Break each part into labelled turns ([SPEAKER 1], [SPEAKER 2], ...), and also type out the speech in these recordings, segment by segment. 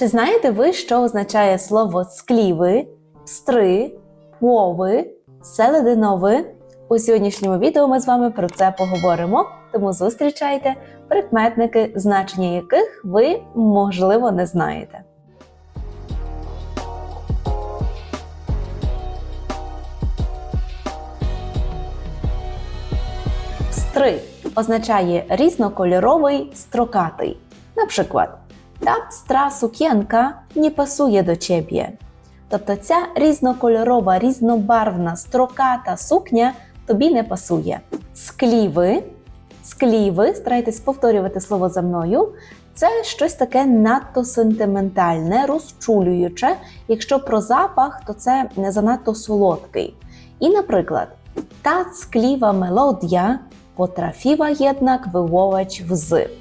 [SPEAKER 1] Чи знаєте ви, що означає слово скліви, пстри, пłowy, селединови? У сьогоднішньому відео ми з вами про це поговоримо, тому зустрічайте прикметники, значення яких ви, можливо, не знаєте. Пстри означає різнокольоровий, строкатий. Наприклад, та пстра сук'янка не пасує до ciebie. Тобто ця різнокольорова, різнобарвна, строката сукня тобі не пасує. Скліви, скліви, старайтесь повторювати слово за мною. Це щось таке надто сентиментальне, розчулююче. Якщо про запах, то це не занадто солодкий. І, наприклad, ta ckliwa melodia potrafiła jednak wywołać łzy.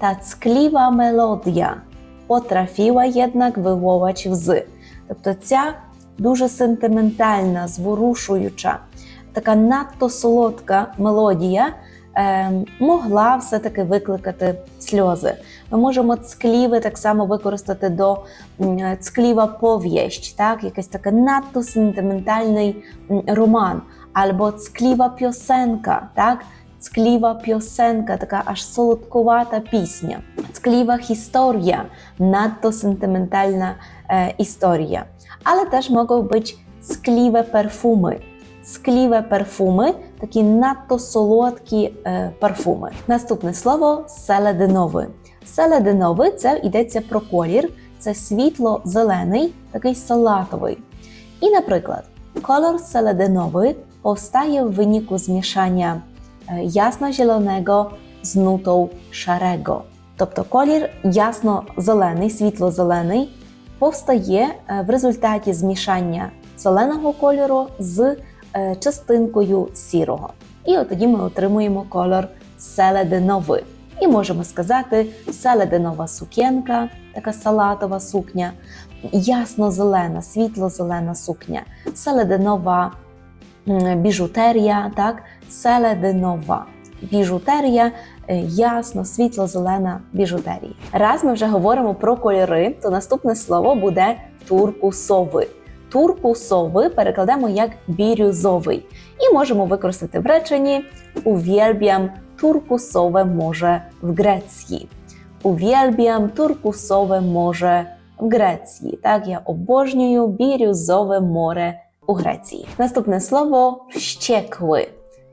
[SPEAKER 1] Ta ckliwa melodia potrafiła jednak wywołać łzy. Тобто ця дуже сентиментальна, зворушуюча, така надто солодка мелодія е, могла все-таки викликати сльози. Ми можемо цкліви так само використати до м, цкліва пов'єщ, так? якийсь такий надто сентиментальний роман, або цкліва пісенка, так? Цкліва пісенка, така аж солодкувата пісня. Цкліва історія, надто сентиментальна е, історія. Але теж можуть бути цкліве перфуми. Цкліве перфуми, такі надто солодкі е, парфуми. Наступне слово селединовий. Селединовий це йдеться про колір, це світло-зелений, такий салатовий. І, наприклад, колор powstaje w wyniku zmieszania e, jasno-zielonego z nutą szarego. Тобто колір ясно-зелений, світло-зелений повстає е, в результаті змішання зеленого кольору з е, частинкою сірого. І от тоді ми отримуємо колор селединовий. І можемо сказати селединова сукенка, така салатова сукня, ясно-зелена, світло-зелена сукня, селединова біжутерія, так, селединова біжутерія, е, ясно, світло-зелена біжутерія. Раз ми вже говоримо про кольори, то наступне слово буде туркусовий. Туркусовий перекладемо як бірюзовий. І можемо використати в реченні Uwielbiam turkusowe morze w Grecji. Uwielbiam turkusowe morze в Греції. Так, я обожнюю бірюзове море у Греції. Наступне слово вщекли.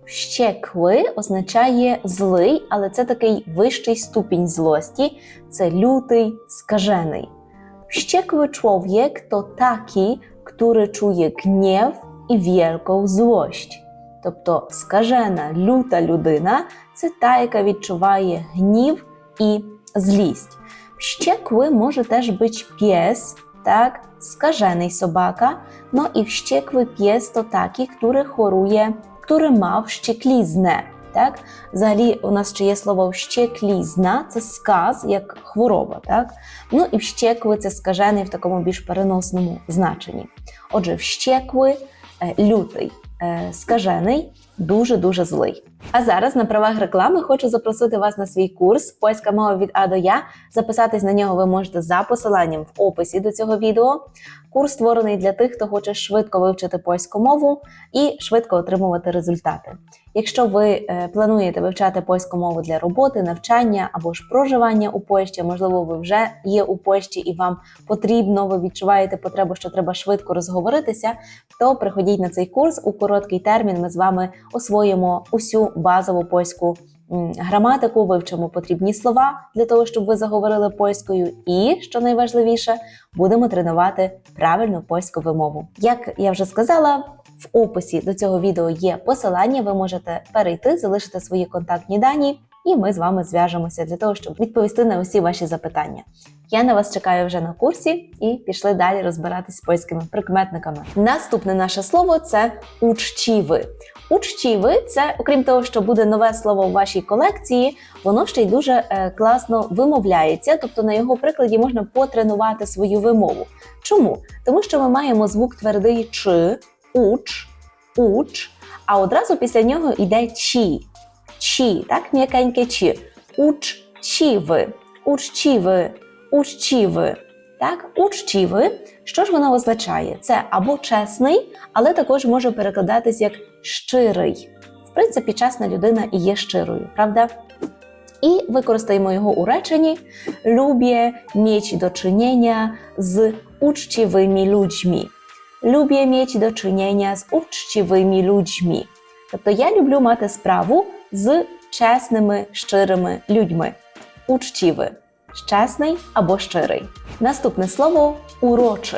[SPEAKER 1] Вщекли означає злий, але це такий вищий ступінь злості, це лютий, скажений. Wściekły człowiek to taki, który czuje gniew і wielką злость. Тобто скажена, люта людина це та, яка відчуває гнів і злість. Wściekły może też być pies, tak, skażenej собака, no i wściekły pies to taki, który choruje, który ma wściekliznę. Так? Взагалі, у нас ще є слово вщеклізна, це сказ, як хвороба. Так? Ну і вщекли це скажений в такому більш переносному значенні. Отже, вщекли, е, лютий, е, скажений, дуже-дуже злий. А зараз на правах реклами хочу запросити вас на свій курс Польська мова від А до Я. Записатись на нього ви можете за посиланням в описі до цього відео. Курс створений для тих, хто хоче швидко вивчити польську мову і швидко отримувати результати. Якщо ви е, плануєте вивчати польську мову для роботи, навчання або ж проживання у Польщі, можливо, ви вже є у Польщі і вам потрібно, ви відчуваєте потребу, що треба швидко розговоритися, то приходіть на цей курс у короткий термін. Ми з вами освоїмо усю базову польську граматику, вивчимо потрібні слова для того, щоб ви заговорили польською. І що найважливіше, будемо тренувати правильну польську вимову. Як я вже сказала. В описі до цього відео є посилання. Ви можете перейти, залишити свої контактні дані, і ми з вами зв'яжемося для того, щоб відповісти на усі ваші запитання. Я на вас чекаю вже на курсі і пішли далі розбиратись з польськими прикметниками. Наступне наше слово це учтіви. Учтіви це, окрім того, що буде нове слово в вашій колекції, воно ще й дуже е, класно вимовляється, тобто на його прикладі можна потренувати свою вимову. Чому? Тому що ми маємо звук твердий чи, уч, уч, а одразу після нього йде чі. Чі, так, м'якеньке чі. Учтіви, учтіви, учтіви. Так, учтівий, що ж воно означає? Це або чесний, але також може перекладатись як щирий. В принципі, чесна людина і є щирою, правда? І використаємо його у реченні «Lubię mieć do czynienia z uczciwymi ludźmi». «Lubię mieć do czynienia z uczciwymi ludźmi». Тобто я люблю мати справу з чесними, щирими людьми. Учтівий – чесний або щирий. Наступне слово урочи.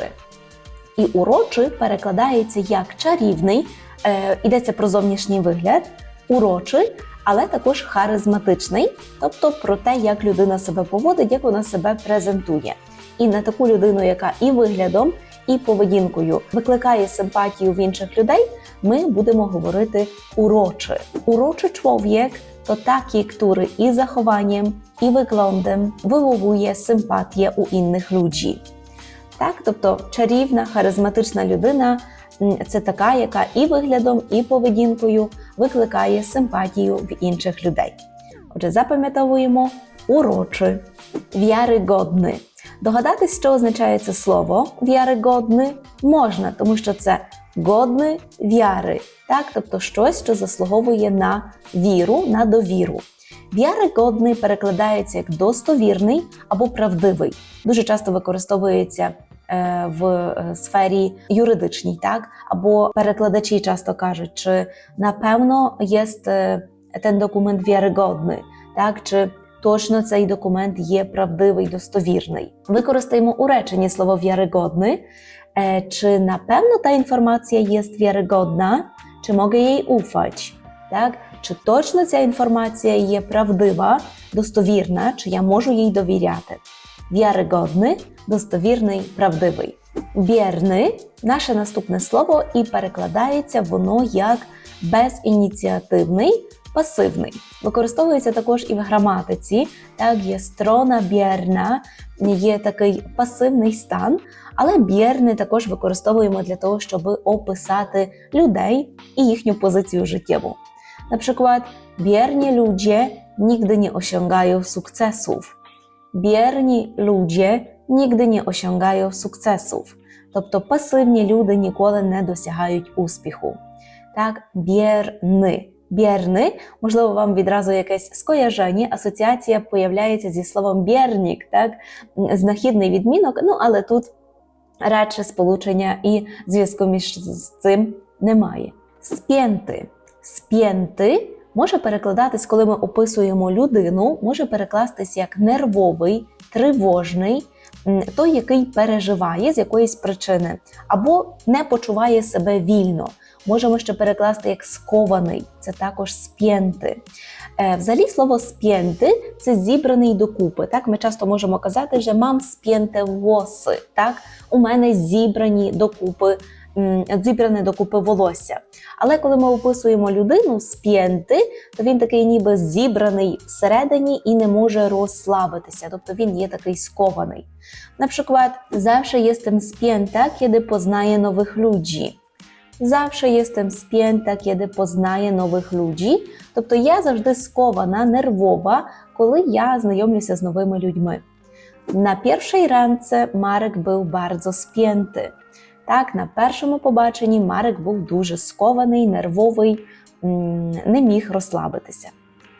[SPEAKER 1] І урочи перекладається як чарівний, е, йдеться про зовнішній вигляд, урочий, але також харизматичний, тобто про те, як людина себе поводить, як вона себе презентує. І на таку людину, яка і виглядом, і поведінкою викликає симпатію в інших людей, ми будемо говорити урочий. Урочий człowiek to taki, który i zachowaniem, i wyglądem wywołuje sympatię u innych ludzi. Так, тобто чарівна, харизматична людина це така, яка і виглядом, і поведінкою викликає симпатію в інших людей. Отже, запам'ятовуємо урочи, в'яригодний. Догадатись, що означає це слово в'яригодний можна, тому що це годний в'яри, так, тобто щось, що заслуговує на віру, на довіру. В'яригодний перекладається як достовірний або правдивий. Дуже часто використовується е, в е, сфері юридичній, так або перекладачі часто кажуть, чи напевно є е, ten документ в'яригодний, так чи точно цей документ є правдивий, достовірний. Використаємо у реченні слово в'яригодний. E, czy na pewno ta informacja jest wiarygodna, czy mogę jej ufać, tak? Czy точно ця інформація є правдива, достовірна, чи я можу їй довіряти? В'яригодний, достовірний, правдивий. Вірний наше наступне слово і перекладається воно як безініціативний, пасивний. Використовується також і в граматиці, так є строна бєрна, є такий пасивний стан, але бєрни також використовуємо для того, щоб описати людей і їхню позицію життєву. Наприклад, bierni ludzie nigdy nie osiągają sukcesów. Bierni ludzie nigdy nie osiągają sukcesów. Тобто пасивні люди ніколи не досягають успіху. Так, бєрни. Бєрни, можливо, вам відразу якесь скояження, асоціація появляється зі словом бєрнік, так, знахідний відмінок, ну але тут радше сполучення і зв'язку між цим немає. Сп'єнти. Сп'єнти може перекладатись, коли ми описуємо людину, може перекластись як нервовий, тривожний, той, який переживає з якоїсь причини, або не почуває себе вільно. Можемо ще перекласти як скований, це також сп'єнти. Е, Взагалі слово сп'єнти це зібраний докупи. Так, ми часто можемо казати, що мам сп'єнте воси. Так, у мене зібрані докупи, зібране докупи волосся. Але коли ми описуємо людину сп'єнти, то він такий ніби зібраний всередині і не може розслабитися, тобто він є такий скований. Наприклад, завжди jestem spięta, kiedy poznaję nowych ludzi. Zawsze jestem spięta, kiedy poznaję nowych ludzi. Тобто я завжди скована, нервова, коли я знайомлюся з новими людьми. На першій ранці Марek був bardzo spięty. Так, на першому побаченні Марek був дуже скований, нервовий, не міг розслабитися.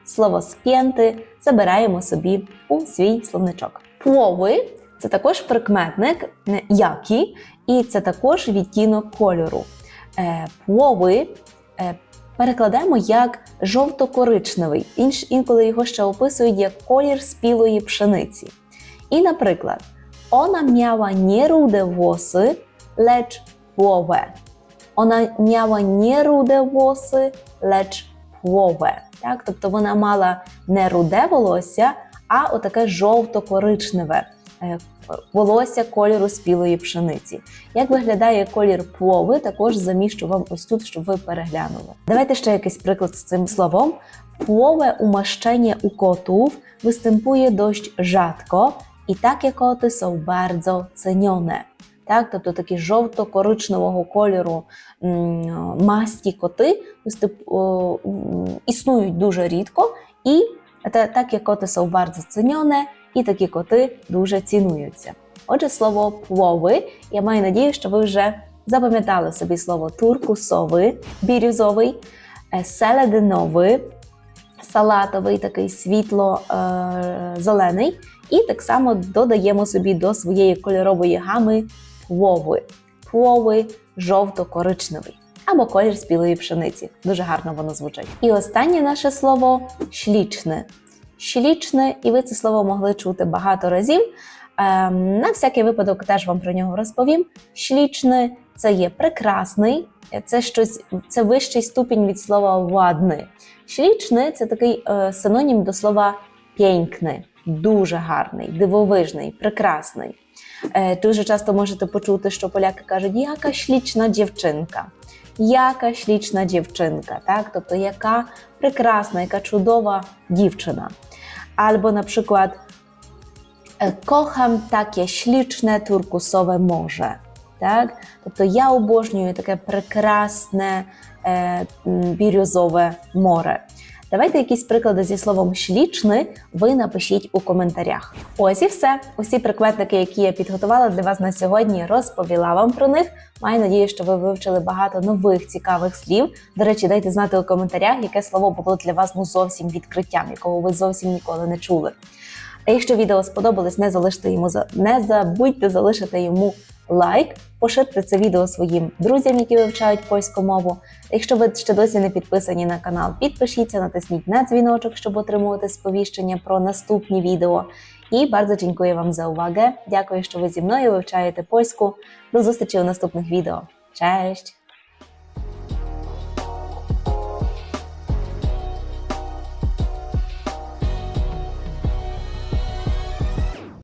[SPEAKER 1] Слово сп'єнти забираємо собі у свій словничок. Пłowy – це також прикметник які, і це також відтінок кольору. Е, Пłowy е, перекладаємо як жовто-коричневий, інколи його ще описують як колір спілої пшениці. І, наприклад, ona miała nie rude włosy, lecz płowe. Ona miała nie rude włosy, lecz płowe. Так? Тобто вона мала не руде волосся, а отаке жовто-коричневе е, волосся кольору спілої пшениці. Як виглядає колір плови, також заміщу вам ось тут, щоб ви переглянули. Давайте ще якийсь приклад з цим словом. Płowe umaszczenie u kotów występuje dość rzadko i takie koty są bardzo cenione. Так, тобто такі жовто-коричневого кольору масті коти існують дуже рідко, і та, такі коти są bardzo cenione, і такі коти дуже цінуються. Отже, слово плови. Я маю надію, що ви вже запам'ятали собі слово туркусовий, бірюзовий, е, селединовий, салатовий, такий світло-зелений. І так само додаємо собі до своєї кольорової гами плови. Плови жовто-коричневий або колір спілої пшениці. Дуже гарно воно звучить. І останнє наше слово шлічне. Шлічне, і ви це слово могли чути багато разів. Ем, на всякий випадок теж вам про нього розповім. Шлічне це є прекрасний, це щось, це вищий ступінь від слова ладний. Шлічне це такий е, синонім до слова пєнькне, дуже гарний, дивовижний, прекрасний. Е, дуже часто можете почути, що поляки кажуть, яка шлічна дівчинка. Яка шлічна дівчинка, так? Тобто, яка прекрасна, яка чудова дівчина. Albo na przykład e, kocham takie śliczne turkusowe morze. Так? Тобто я обожнюю таке прекрасне е, м, бірюзове море. Давайте якісь приклади зі словом шлічний ви напишіть у коментарях. Ось і все. Усі прикметники, які я підготувала для вас на сьогодні, розповіла вам про них. Маю надію, що ви вивчили багато нових цікавих слів. До речі, дайте знати у коментарях, яке слово було для вас ну зовсім відкриттям, якого ви зовсім ніколи не чули. А якщо відео сподобалось, не залиште йому за- не забудьте залишити йому лайк, поширте це відео своїм друзям, які вивчають польську мову. Якщо ви ще досі не підписані на канал, підпишіться, натисніть на дзвіночок, щоб отримувати сповіщення про наступні відео. І bardzo dziękuję Wam за увагу. Дякую, що ви зі мною вивчаєте польську. До зустрічі у наступних відео. Cześć!